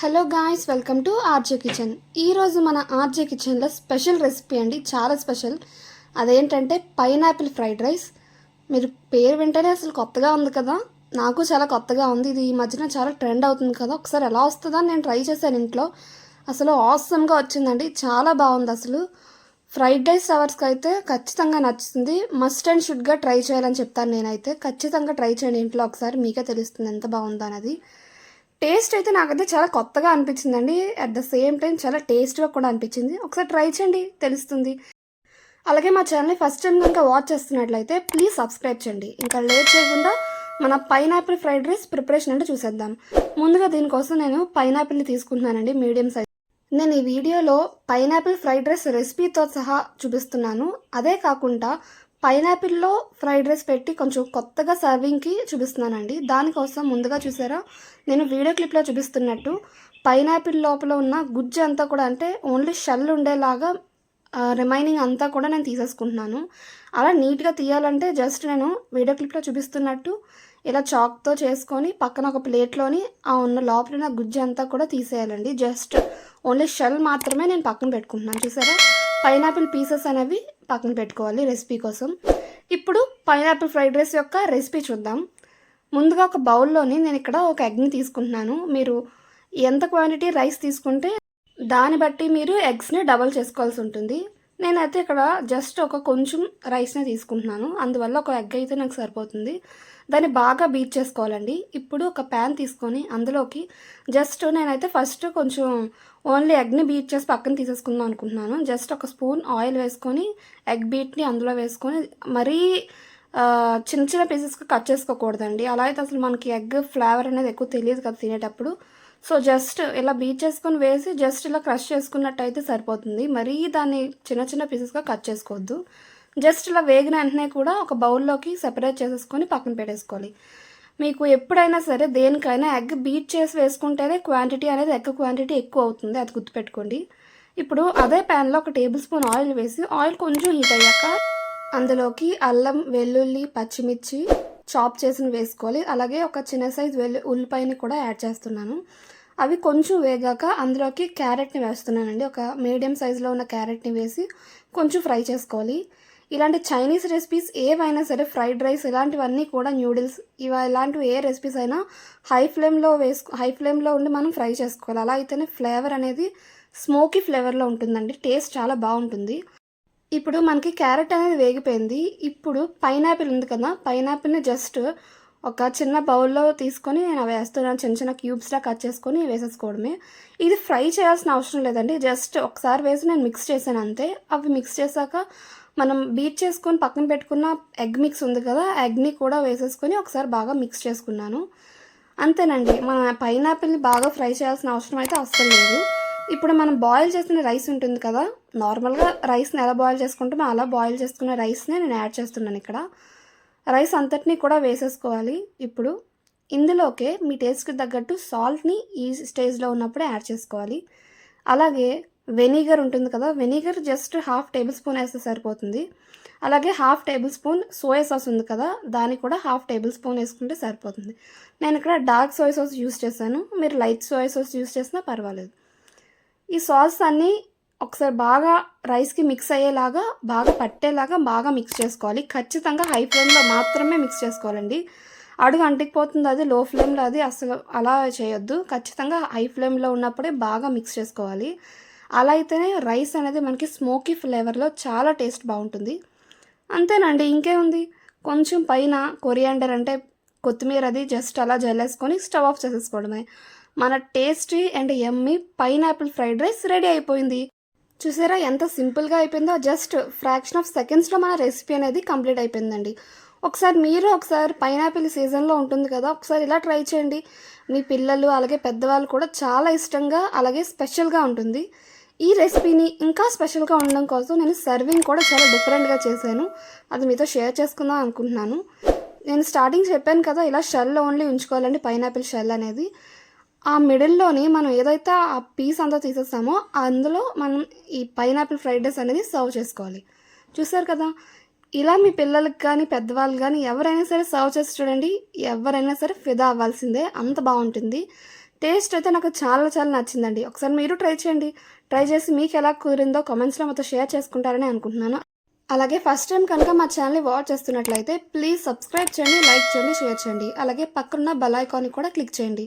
Hello guys welcome to RJ kitchen ఈరోజు మన RJ కిచెన్లో స్పెషల్ రెసిపీ అండి చాలా స్పెషల్ అదేంటంటే పైనాపిల్ ఫ్రైడ్ రైస్ మీరు పేరు వింటేనే అసలు కొత్తగా ఉంది కదా? నాకు చాలా కొత్తగా ఉంది. ఇది ఈ మధ్యన చాలా ట్రెండ్ అవుతుంది కదా? ఒకసారి ఎలా వస్తుందో నేను ట్రై చేశాను ఇంట్లో. అసలు ఆసమ్గా వచ్చిందండి చాలా బాగుంది అసలు. ఫ్రైడ్ రైస్ అవర్స్కి అయితే ఖచ్చితంగా నచ్చుతుంది. మస్ట్ అండ్ షుడ్గా ట్రై చేయాలని చెప్తాను నేనైతే. ఖచ్చితంగా ట్రై చేయండి ఇంట్లో ఒకసారి మీకే తెలుస్తుంది ఎంత బాగుందో అనేది టేస్ట్ అయితే నాకైతే చాలా కొత్తగా అనిపించిందండి. అట్ ద సేమ్ టైం చాలా టేస్ట్గా కూడా అనిపించింది. ఒకసారి ట్రై చేయండి తెలుస్తుంది. అలాగే మా ఛానల్ని ఫస్ట్ టైం కనుక వాచ్ చేస్తున్నట్లయితే ప్లీజ్ సబ్స్క్రైబ్ చేయండి. ఇంకా లేట్ చేయకుండా మన పైనాపిల్ ఫ్రైడ్ రైస్ ప్రిపరేషన్ అంటే చూసేద్దాం. ముందుగా దీనికోసం నేను పైనాపిల్ని తీసుకుంటున్నానండి మీడియం సైజ్. నేను ఈ వీడియోలో పైనాపిల్ ఫ్రైడ్ రైస్ రెసిపీతో సహా చూపిస్తున్నాను. అదే కాకుండా పైనాపిల్లో ఫ్రైడ్ రైస్ పెట్టి కొంచెం కొత్తగా సర్వింగ్కి చూపిస్తున్నానండి. దానికోసం ముందుగా చూసారా? నేను వీడియో క్లిప్లో చూపిస్తున్నట్టు పైనాపిల్ లోపల ఉన్న గుజ్జు అంతా కూడా అంటే ఓన్లీ షెల్ ఉండేలాగా రిమైనింగ్ అంతా కూడా నేను తీసేసుకుంటున్నాను. అలా నీట్గా తీయాలంటే జస్ట్ నేను వీడియో క్లిప్లో చూపిస్తున్నట్టు ఇలా చాక్తో చేసుకొని పక్కన ఒక ప్లేట్లోని ఆ ఉన్న లోపల ఉన్న గుజ్జు అంతా కూడా తీసేయాలండి. జస్ట్ ఓన్లీ షెల్ మాత్రమే నేను పక్కన పెట్టుకుంటున్నాను. చూసారా? పైనాపిల్ పీసెస్ అనేవి పక్కన పెట్టుకోవాలి రెసిపీ కోసం. ఇప్పుడు పైనాపిల్ ఫ్రైడ్ రైస్ యొక్క రెసిపీ చూద్దాం. ముందుగా ఒక బౌల్లోని నేను ఇక్కడ ఒక ఎగ్ని తీసుకుంటున్నాను. మీరు ఎంత క్వాంటిటీ రైస్ తీసుకుంటే దాన్ని బట్టి మీరు ఎగ్స్ని డబల్ చేసుకోవాల్సి ఉంటుంది. నేనైతే ఇక్కడ జస్ట్ ఒక కొంచెం రైస్నే తీసుకుంటున్నాను. అందువల్ల ఒక ఎగ్ అయితే నాకు సరిపోతుంది. దాన్ని బాగా బీట్ చేసుకోవాలండి. ఇప్పుడు ఒక ప్యాన్ తీసుకొని అందులోకి జస్ట్ నేనైతే ఫస్ట్ కొంచెం ఓన్లీ ఎగ్ని బీట్ చేసి పక్కన తీసేసుకుందాం అనుకుంటున్నాను. జస్ట్ ఒక స్పూన్ ఆయిల్ వేసుకొని ఎగ్ బీట్ని అందులో వేసుకొని మరీ చిన్న చిన్న పీసెస్గా కట్ చేసుకోకూడదండి. అలా అయితే అసలు మనకి ఎగ్ ఫ్లేవర్ అనేది ఎక్కువ తెలియదు కదా తినేటప్పుడు. సో జస్ట్ ఇలా బీట్ చేసుకొని వేసి జస్ట్ ఇలా క్రష్ చేసుకున్నట్టయితే సరిపోతుంది. మరీ దాన్ని చిన్న చిన్న పీసెస్గా కట్ చేసుకోవద్దు. జస్ట్ ఇలా వేగిన వెంటనే కూడా ఒక బౌల్లోకి సెపరేట్ చేసేసుకొని పక్కన పెట్టేసుకోవాలి. మీకు ఎప్పుడైనా సరే దేనికైనా ఎగ్ బీట్ చేసి వేసుకుంటేనే క్వాంటిటీ అనేది ఎగ్ క్వాంటిటీ ఎక్కువ అవుతుంది. అది గుర్తుపెట్టుకోండి. ఇప్పుడు అదే ప్యాన్లో ఒక టేబుల్ స్పూన్ ఆయిల్ వేసి ఆయిల్ కొంచెం హీట్ అయ్యాక అందులోకి అల్లం వెల్లుల్లి పచ్చిమిర్చి చాప్ చేసిన వేసుకోవాలి. అలాగే ఒక చిన్న సైజ్ వెల్లు ఉల్లిపాయని కూడా యాడ్ చేస్తున్నాను. అవి కొంచెం వేగాక అందులోకి క్యారెట్ని వేస్తున్నానండి. ఒక మీడియం సైజులో ఉన్న క్యారెట్ని వేసి కొంచెం ఫ్రై చేసుకోవాలి. ఇలాంటి చైనీస్ రెసిపీస్ ఏవైనా సరే ఫ్రైడ్ రైస్ ఇలాంటివన్నీ కూడా న్యూడిల్స్ ఇవ ఇలాంటివి ఏ రెసిపీస్ అయినా హై ఫ్లేమ్లో వేసుకో హై ఫ్లేమ్లో ఉండి మనం ఫ్రై చేసుకోవాలి. అలా అయితేనే ఫ్లేవర్ అనేది స్మోకీ ఫ్లేవర్లో ఉంటుందండి. టేస్ట్ చాలా బాగుంటుంది. ఇప్పుడు మనకి క్యారెట్ అనేది వేగిపోయింది. ఇప్పుడు పైనాపిల్ ఉంది కదా పైనాపిల్ని జస్ట్ ఒక చిన్న బౌల్లో తీసుకొని నేను అవి వేస్తున్నాను. చిన్న చిన్న క్యూబ్స్లా కట్ చేసుకొని వేసేసుకోవడమే. ఇది ఫ్రై చేయాల్సిన అవసరం లేదండి. జస్ట్ ఒకసారి వేసి నేను మిక్స్ చేశాను అంతే. అవి మిక్స్ చేశాక మనం బీట్ చేసుకొని పక్కన పెట్టుకున్న ఎగ్ మిక్స్ ఉంది కదా ఆ ఎగ్ని కూడా వేసేసుకొని ఒకసారి బాగా మిక్స్ చేసుకున్నాను. అంతేనండి. మన పైనాపిల్ని బాగా ఫ్రై చేయాల్సిన అవసరం అయితే అస్సలు లేదు. ఇప్పుడు మనం బాయిల్ చేసిన రైస్ ఉంటుంది కదా నార్మల్గా రైస్ని ఎలా బాయిల్ చేసుకుంటామో అలా బాయిల్ చేసుకున్న రైస్ని నేను యాడ్ చేస్తున్నాను ఇక్కడ. రైస్ అంతటినీ కూడా వేసేసుకోవాలి. ఇప్పుడు ఇందులోకే మీ టేస్ట్కి తగ్గట్టు సాల్ట్ని ఈ స్టేజ్లో ఉన్నప్పుడే యాడ్ చేసుకోవాలి. అలాగే వెనిగర్ ఉంటుంది కదా vinegar just half tablespoon వేస్తే సరిపోతుంది. అలాగే half tablespoon soya sauce ఉంది కదా దాన్ని కూడా హాఫ్ టేబుల్ స్పూన్ వేసుకుంటే సరిపోతుంది. నేను ఇక్కడ డార్క్ సోయా సాస్ యూస్ చేశాను. మీరు లైట్ సోయా సాస్ యూస్ చేసినా పర్వాలేదు. ఈ సాస్ అన్నీ ఒకసారి బాగా రైస్కి మిక్స్ అయ్యేలాగా బాగా పట్టేలాగా బాగా మిక్స్ చేసుకోవాలి. ఖచ్చితంగా హై ఫ్లేమ్లో మాత్రమే మిక్స్ చేసుకోవాలండి. అడుగు అంటికిపోతుంది అది లో ఫ్లేమ్లో అది అసలు అలా చేయొద్దు. ఖచ్చితంగా హై ఫ్లేమ్లో ఉన్నప్పుడే బాగా మిక్స్ చేసుకోవాలి. అలా అయితేనే రైస్ అనేది మనకి స్మోకీ ఫ్లేవర్లో చాలా టేస్ట్ బాగుంటుంది. అంతేనండి ఇంకేముంది? కొంచెం పైన కొరియాండర్ అంటే కొత్తిమీర అది జస్ట్ అలా జల్లేసుకొని స్టవ్ ఆఫ్ చేసేసుకోవడమే. మన tasty and yummy pineapple fried rice ready అయిపోయింది. చూసారా ఎంత సింపుల్గా అయిపోయిందో? జస్ట్ ఫ్రాక్షన్ ఆఫ్ సెకండ్స్లో మన రెసిపీ అనేది కంప్లీట్ అయిపోయిందండి. ఒకసారి మీరు ఒకసారి పైనాపిల్ సీజన్లో ఉంటుంది కదా ఒకసారి ఇలా ట్రై చేయండి. మీ పిల్లలు అలాగే పెద్దవాళ్ళు కూడా చాలా ఇష్టంగా అలాగే స్పెషల్గా ఉంటుంది. ఈ రెసిపీని ఇంకా స్పెషల్గా ఉండడం కోసం నేను సర్వింగ్ కూడా చాలా డిఫరెంట్గా చేశాను. అది మీతో షేర్ చేసుకుందాం అనుకుంటున్నాను. నేను స్టార్టింగ్ చెప్పాను కదా ఇలా షెల్ ఓన్లీ ఉంచుకోవాలండి పైనాపిల్ షెల్ అనేది. ఆ మిడిల్లోని మనం ఏదైతే ఆ పీస్ అంతా తీసేస్తామో అందులో మనం ఈ పైనాపిల్ ఫ్రైడ్ రైస్ అనేది సర్వ్ చేసుకోవాలి. చూసారు కదా? ఇలా మీ పిల్లలకి కానీ పెద్దవాళ్ళు కానీ ఎవరైనా సరే సర్వ్ చేసి చూడండి. ఎవరైనా సరే ఫిదా అవ్వాల్సిందే. అంత బాగుంటుంది. టేస్ట్ అయితే నాకు చాలా చాలా నచ్చిందండి. ఒకసారి మీరు ట్రై చేయండి. ట్రై చేసి మీకు ఎలా కుదిరిందో కామెంట్స్లో మొత్తం షేర్ చేసుకుంటారని అనుకుంటున్నాను. అలాగే ఫస్ట్ టైం కనుక మా ఛానల్ని వాచ్ చేస్తున్నట్లయితే ప్లీజ్ సబ్స్క్రైబ్ చేయండి లైక్ చేయండి షేర్ చేయండి. అలాగే పక్కన బెల్ ఐకాన్ని కూడా క్లిక్ చేయండి.